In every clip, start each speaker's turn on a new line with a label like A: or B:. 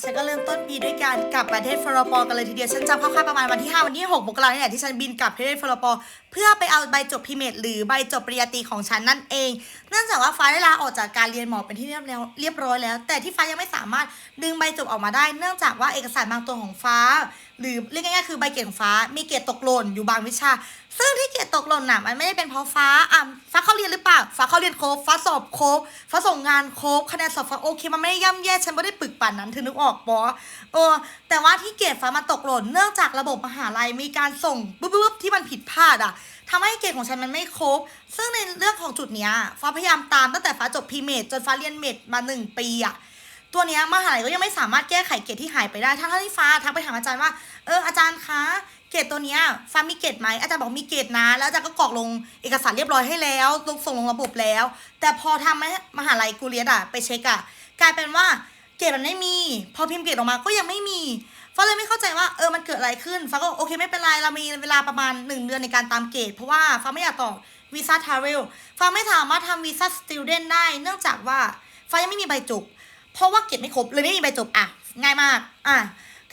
A: ฉันก็เริ่มต้นปีด้วยการกลับประเทศฟลอปอกันเลยทีเดียว ฉันจำคร่าวๆประมาณวันที่ 5 วันที่ 6มกราเนี่ยแหละที่ฉันบินกลับประเทศฟลอปอ เพื่อไปเอาใบจบพิเมตหรือใบจบปริญญาตรีของฉันนั่นเอง เนื่องจากว่าฟ้าได้ลาออกจากการเรียนหมอเป็นที่เรียบแล้วเรียบร้อยแล้ว แต่ที่ฟ้ายังไม่สามารถดึงใบจบออกมาได้ เนื่องจากว่าเอกสารบางตัวของฟ้า หรือเรียกง่ายๆคือใบเกรดของฟ้า มีเกียรดตกหล่นอยู่บางวิชา ซึ่งที่เกียรดตกหล่นน่ะมันไม่ได้เป็นเพราะฟ้าอะฟ้าเข้าเรียนหรือเปล่าฟ้าเข้าเรียนครบฟ้าสอบครบฟ้าส่งงานครบคะแนนสอบฟ้าโอเคมันไม่ได้ย่ำแย่ฉันไม่ได้ปึกปั่นนั้นเธอนึกออกปอเออแต่ว่าที่เกียรดฟ้ามาตกหล่น เนื่องจากระบบมหาลัยมีการส่งปุ๊บๆที่มันผิดพลาดอะทำให้เกรดของฉันมันไม่ครบ ซึ่งในเรื่องของจุดเนี้ยฟ้าพยายามตามตั้งแต่ฟ้าจบพีเมดจนฟ้าเรียนเมดมาหนึ่งปีอะตัวเนี้ยมหาลัยก็ยังไม่สามารถแก้ไขเกรดที่หายไปได้ ทั้งที่ฟ้าทักไปถามอาจารย์ว่า เอออาจารย์คะเกรดตัวเนี้ยฟ้ามีเกรดไหมอาจารย์บอกมีเกรดนะ แล้วอาจารย์ก็กรอกลงเอกสารเรียบร้อยให้แล้วลงส่งลงระบบแล้ว แต่พอทำมหาลัยกูเรียนอะไปเช็คอะกลายเป็นว่าเกรดมันไม่มี พอพิมพ์เกรดออกมาก็ยังไม่มี ฟ้าเลยไม่เข้าใจว่าเออมันเกิดอะไรขึ้นฟ้าก็โอเคไม่เป็นไรเรามีเวลาประมาณหนึ่งเดือนในการตามเกรดเพราะว่าฟ้าไม่อยากต่อวีซ่าทาเวลฟ้าไม่สามารถทำวีซ่าสติลเดนได้ เนื่องจากว่าฟ้ายังไม่มีใบจบ เพราะว่าเก็บไม่ครบเลยไม่มีใบจบอะง่ายมากอะ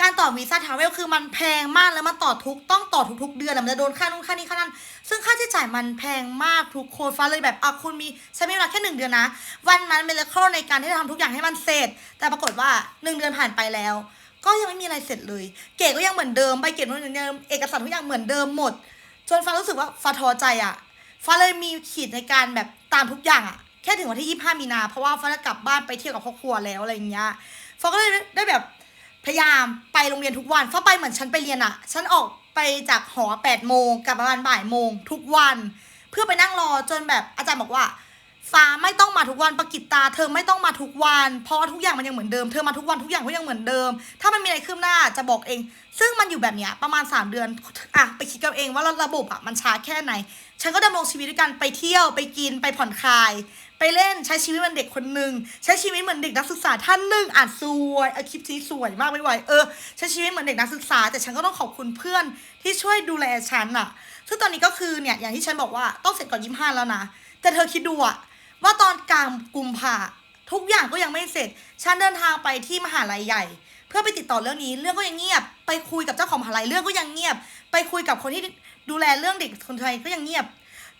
A: การต่อวีซ่าทราเวลคือมันแพงมากแล้วมันต่อทุกต้องต่อทุกๆเดือนอะมันจะโดนค่านู่นค่านี้ค่านั้นซึ่งค่าใช้จ่ายมันแพงมากทุกคนฟ้าเลยแบบอะคุณมีใช้เวลาแค่หนึ่งเดือนนะ วันมันเป็นเลคในการที่จะทำทุกอย่างให้มันเสร็จ แต่ปรากฏว่าหนึ่งเดือนผ่านไปแล้ว ก็ยังไม่มีอะไรเสร็จเลย เกรดก็ยังเหมือนเดิมใบเกรดก็เหมือนเดิมเอกสารทุกอย่างเหมือนเดิมหมดจนฟ้ารู้สึกว่าฟ้าท้อใจอะฟ้าเลยมีขีดในการแบบตามทุกอย่างอะแค่ถึงวันที่ 25 มีนา เพราะว่าฟ้าจะกลับบ้านไปเที่ยวกับครอบครัวแล้วอะไรอย่างเงี้ยฟ้าก็เลยได้แบบพยายามไปโรงเรียนทุกวันฟ้าไปเหมือนฉันไปเรียนอะฉันออกไปจากหอ8โมงกลับประมาณบ่ายโมงทุกวัน เพื่อไปนั่งรอจนแบบอาจารย์บอกว่า ฟ้าไม่ต้องมาทุกวันประกิตตา เธอไม่ต้องมาทุกวัน เพราะทุกอย่างมันยังเหมือนเดิม เธอมาทุกวันทุกอย่างก็ยังเหมือนเดิม ถ้ามันมีอะไรขึ้นหน้าจะบอกเอง ซึ่งมันอยู่แบบเนี้ยประมาณ 3 เดือนอะไปคิดกันเองว่าระบบอะมันช้าแค่ไหน ฉันก็ดำรงชีวิตด้วยกันไปเที่ยวไปกินไปผ่อนคลาย ไปเล่นใช้ชีวิตเหมือนเด็กคนหนึ่งใช้ชีวิตเหมือนเด็กนักศึกษาท่านหนึ่งอ่านสวยอคลิปนี้สวยมากไม่ไหวเออใช้ชีวิตเหมือนเด็กนักศึกษา แต่ฉันก็ต้องขอบคุณเพื่อนที่ช่วยดูแลฉันอะ ซึ่งตอนนี้ก็คือเนี่ยอย่างที่ฉันบอกว่าต้องเสร็จก่อนยี่ห้าแล้วนะแต่เธอคิดดูอะ ว่าตอนกลางกุมภาทุกอย่างก็ยังไม่เสร็จ ฉันเดินทางไปที่มหาลัยใหญ่ เพื่อไปติดต่อเรื่องนี้ เรื่องก็ยังเงียบ ไปคุยกับเจ้าของมหาลัยเรื่องก็ยังเงียบ ไปคุยกับคนที่ดูแลเรื่องเด็กคนไทยก็ยังเงียบ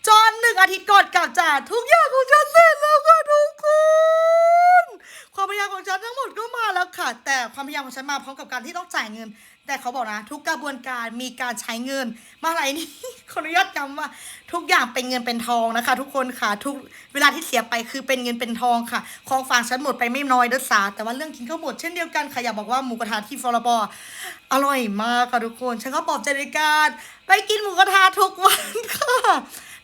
A: จนหนึ่งอาทิตย์ก่อนกลับจากทุกอย่างของฉันเสร็จแล้วค่ะทุกคน ของฉันทั้งหมดก็มาแล้วค่ะ แต่ความพยายามของฉันมาพร้อมกับการที่ต้องจ่ายเงิน แต่เขาบอกนะ ทุกกระบวนการมีการใช้เงินมหาลัยนี้ขออนุญาตย้ำว่า ทุกอย่างเป็นเงินเป็นทองนะคะ ทุกคนค่ะ ทุกเวลาที่เสียไปคือเป็นเงินเป็นทองค่ะ ของฝากฉันหมดไปไม่น้อยเด้อสาแต่ว่าเรื่องกินก็หมดเช่นเดียวกันค่ะอยากบอกว่าหมูกระทะที่ฟลอรบออร่อยมากค่ะทุกคน ฉันก็ปลอบใจในการไปกินหมูกระทะทุกวันค่ะ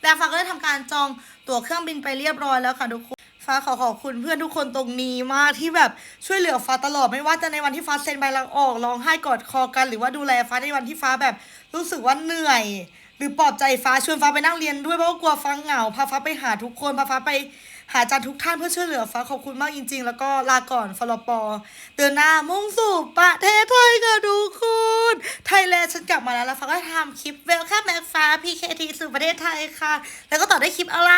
A: แล้วฟ้าก็ได้ทำการจองตั๋วเครื่องบินไปเรียบร้อยแล้วค่ะทุกคน ฟ้าขอขอบคุณเพื่อนทุกคนตรงนี้มากที่แบบช่วยเหลือฟ้าตลอดไม่ว่าจะในวันที่ฟ้าเซ็นใบลาออกร้องไห้กอดคอกัน หรือว่าดูแลฟ้าในวันที่ฟ้าแบบรู้สึกว่าเหนื่อย หรือปลอบใจฟ้าชวนฟ้าไปนั่งเรียนด้วยเพราะว่ากลัวฟ้าเหงาพาฟ้าไปหาทุกคนพาฟ้าไปหาอาจารย์ทุกท่านเพื่อช่วยเหลือฟ้าขอบคุณมากจริง ๆ แล้วก็ลาก่อนฟลปอเดินหน้ามุ่งสู่ประเทศไทยค่ะทุกคนไทยแลนด์ฉันกลับมาแล้วแล้วฟ้าก็ทำคลิปเวลคัมแม็กฟ้า PKT สู่ประเทศไทยค่ะ แล้วก็ต่อได้คลิปอะไร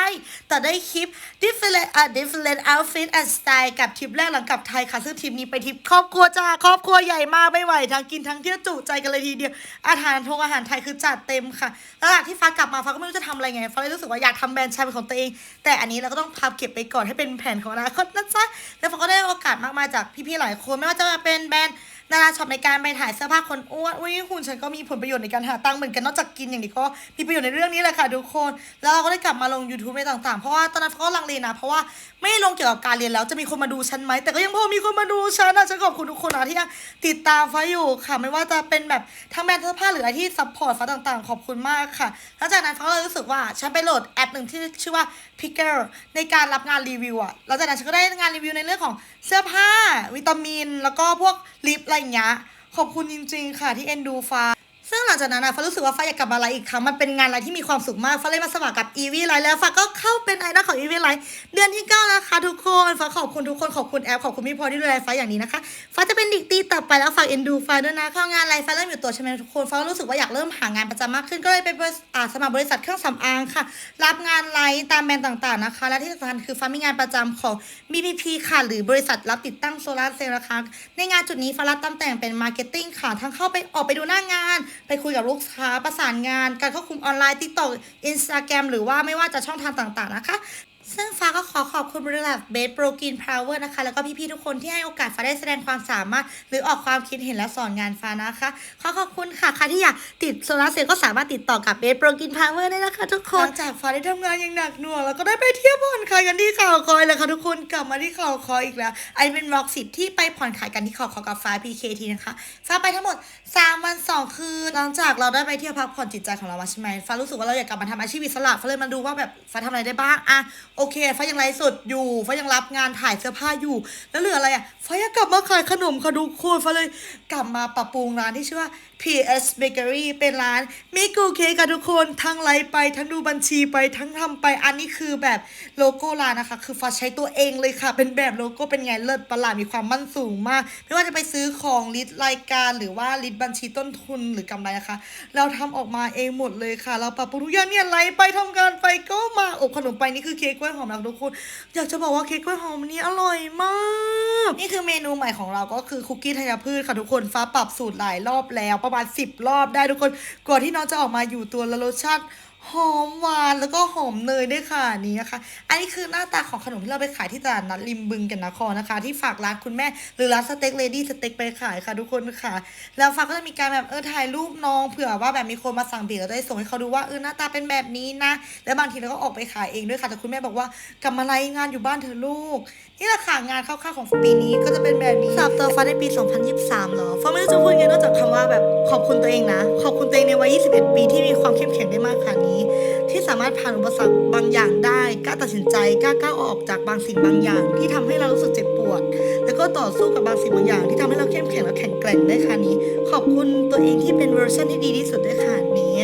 A: ต่อได้คลิป different อะ different outfit and style กับทริปแรกหลังกลับไทยค่ะซึ่งทริปนี้ไปทริปครอบครัวจ้าครอบครัวใหญ่มากไม่ไหวทั้งกินทั้งเที่ยวจุใจกันเลยทีเดียวอาหารทงอาหารไทยคือจัดเต็มค่ะแล้วหลังที่ฟ้ากลับมาฟ้าก็ไม่รู้จะทำอะไรไงฟ้าเลยรู้สึกว่าอยากทำแบรนด์ชายเป็นของตัวเอง แต่อันนี้เราก็ต้องพับเก็บไปก่อนให้เป็นแผนของอนาคตนะจ๊ะแล้วฟ้าก็ได้โอกาสมากมายจากพี่ๆหลายคนไม่ว่าจะเป็นแบรนด์ นาราช็อปในการไปถ่ายเสื้อผ้าคนอ้วนอุ้ยหุ่นฉันก็มีผลประโยชน์ในการหาตังค์เหมือนกันนอกจากกินอย่างนี้ก็มีประโยชน์ในเรื่องนี้แหละค่ะทุกคน แล้วเราก็ได้กลับมาลง YouTube ในต่างๆ เพราะว่าตอนนั้นก็ลังเลนะ เพราะว่าไม่ลงเกี่ยวกับการเรียนแล้วจะมีคนมาดูฉันไหมแต่ก็ยังพอมีคนมาดูฉันนะฉันขอบคุณทุกคนนะที่ยังติดตามฟ้าอยู่ค่ะไม่ว่าจะเป็นแบบทั้งแบรนด์เสื้อผ้าหรืออะไรที่ซัพพอร์ตฟ้าต่างๆ ขอบคุณมากค่ะหลังจากนั้นฟ้าก็เลยรู้สึกว่าฉันไปโหลดแอปหนึ่งที่ชื่อว่า Picker ในการรับงานรีวิวอะหลังจากนั้นฉันก็ได้งานรีวิวในเรื่องของเสื้อผ้า วิตามิน แล้วก็พวกลิปอะไรอย่างเงี้ยขอบคุณจริง ๆ ค่ะที่เอ็นดูฟ้า ซึ่งหลังจากนั้นนะฟ้ารู้สึกว่าฟ้าอยากกลับมาไลฟ์อีกครั้งมันเป็นงานไลฟ์ที่มีความสุขมากฟ้าเลยมาสมัครกับอีวีไลฟ์แล้วฟ้าก็เข้าเป็นไอดอลของอีวีไลฟ์เดือนที่เก้าแล้วค่ะทุกคนฟ้าขอบคุณทุกคนขอบคุณแอปขอบคุณพี่พอยที่ดูแลฟ้าอย่างนี้นะคะฟ้าจะเป็นด็กตีต่อไปแล้วฝากเอ็นดูฟ้าด้วยนะเข้างานไลฟ์ฟ้าเริ่มอยู่ตัวใช่ไหมทุกคนฟ้ารู้สึกว่าอยากเริ่มหางานประจำมากขึ้นก็เลยไปบริษัทอ่าสมัครบริษัทเครื่องสำอางค่ะ รับงานไลฟ์ตามแบรนด์ต่างๆนะคะ และที่สำคัญคือฟ้ามีงานประจำของ BBP ค่ะ หรือบริษัทรับติดตั้งโซลาร์เซลล์นะคะในงานจุดนี้ฟ้ารับตำแหน่งเป็นมาร์เก็ตติ้งค่ะทั้งเข้าไปออกไปดูหน้างานไปคุยกับลูกค้าประสานงาน การควบคุมออนไลน์ TikTok Instagram หรือว่าไม่ว่าจะช่องทางต่างๆนะคะ ซึ่งฟ้าก็ขอขอบคุณบริษัทเบสโปรกินพาวเวอร์นะคะ แล้วก็พี่ๆทุกคนที่ให้โอกาสฟ้าได้แสดงความสามารถ หรือออกความคิดเห็นและสอนงานฟ้านะคะ ขอขอบคุณค่ะใครที่อยากติดโซลาร์เซลล์ก็สามารถติดต่อกับเบสโปรกินพาวเวอร์ได้นะคะ ทุกคนหลังจากฟ้าได้ทำงานอย่างหนักหน่วงแล้วก็ได้ไปเที่ยวผ่อนคลายกันที่เขาคอยเลยค่ะทุกคนกลับมาที่เขาคอยอีกแล้วอันนี้เป็นร็อกสิทที่ไปผ่อนคลายกันที่เขาคอยกับฟ้า PKT นะคะฟ้าไปทั้งหมด3วัน2คืนหลังจากเราได้ไปเที่ยวพักผ่อนจิตใจของเรามาใช่ไหมฟ้ารู้สึกว่าเราอยากกลับมาทำอาชีพอิสระฟ้าเลยมาดูว่าแบบฟ้าทำอะไรได้บ้างอะโอเคฟ้ายังไลฟ์สดอยู่ฟ้ายังรับงานถ่ายเสื้อผ้าอยู่ แล้วเหลืออะไรอะฟ้ายากกลับมาขายขนมค่ะทุกคนฟ้าเลยกลับมาปรับปรุงร้านที่ชื่อว่า PS Bakery เป็นร้านมิกูเค้กค่ะทุกคนทั้งไลฟ์ไปทั้งดูบัญชีไปทั้งทำไปอันนี้คือแบบโลโก้ร้านนะคะ คือฟ้าใช้ตัวเองเลยค่ะ เป็นแบบโลโก้เป็นไงเลิศประหลาดมีความมั่นสูงมาก ไม่ว่าจะไปซื้อของลิสต์รายการหรือว่าลิสต์บัญชีต้นทุนหรือกำไรนะคะ เราทำออกมาเองหมดเลยค่ะ เราปรับปรุงทุกอย่างเนี่ยไลฟ์ไปทำงานไปก็ อบขนมไปนี่คือเค้กกล้วยหอมนะทุกคน อยากจะบอกว่าเค้กกล้วยหอมนี้อร่อยมาก นี่คือเมนูใหม่ของเราก็คือคุกกี้ธัญพืชค่ะทุกคนฟ้าปรับสูตรหลายรอบแล้วประมาณ 10 รอบได้ทุกคนกว่าที่น้องจะออกมาอยู่ตัวและรสชาติ หอมหวานแล้วก็หอมเนยด้วยค่ะอันนี้นะคะ อันนี้คือหน้าตาของขนมที่เราไปขายที่ตลาดนัดริมบึงกันนครนะคะ ที่ฝากร้านคุณแม่หรือร้านสเต็กเลดี้สเต็กไปขายค่ะทุกคนค่ะ แล้วฟ้ากก็จะมีการแบบเออถ่ายรูปน้องเผื่อว่าแบบมีคนมาสั่งเบียร์เราได้ส่งให้เขาดูว่าเออหน้าตาเป็นแบบนี้นะ แล้วบางทีเราก็ออกไปขายเองด้วยค่ะแต่คุณแม่บอกว่ากลับมาไลฟ์งานอยู่บ้านเธอลูกนี่แหละค่ะงานคร่าวๆของปีนี้ก็จะเป็นแบบนี้สำหรับตัวฟ้าในปี 2023เหรอฟ้าไม่รู้จะพูดยังไงนอกจากคำว่าแบบขอบคุณตัวเองนะ ขอบคุณตัวเองในวัย 21 ปีที่มีความเข้มแข็งได้มากขนาดนี้ที่สามารถผ่านอุปสรรคบางอย่างได้กล้าตัดสินใจกล้าก้าวออกจากบางสิ่งบางอย่าง ที่ทำให้เรารู้สึกเจ็บปวด แล้วก็ต่อสู้กับบางสิ่งบางอย่าง ที่ทำให้เราเข้มแข็งและแข็งแกร่งได้ค่ะนี้ ขอบคุณตัวเองที่เป็นเวอร์ชันที่ดีที่สุดได้ค่ะนี้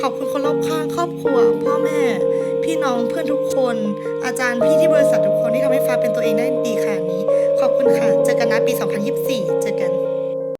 A: ขอบคุณคนรอบข้างครอบครัว พ่อแม่ พี่น้องเพื่อนทุกคน อาจารย์พี่ที่บริษัททุกคนที่ทำให้ฟ้าเป็นตัวเองได้ดีค่ะนี้ ขอบคุณค่ะเจอกันนะปี 2024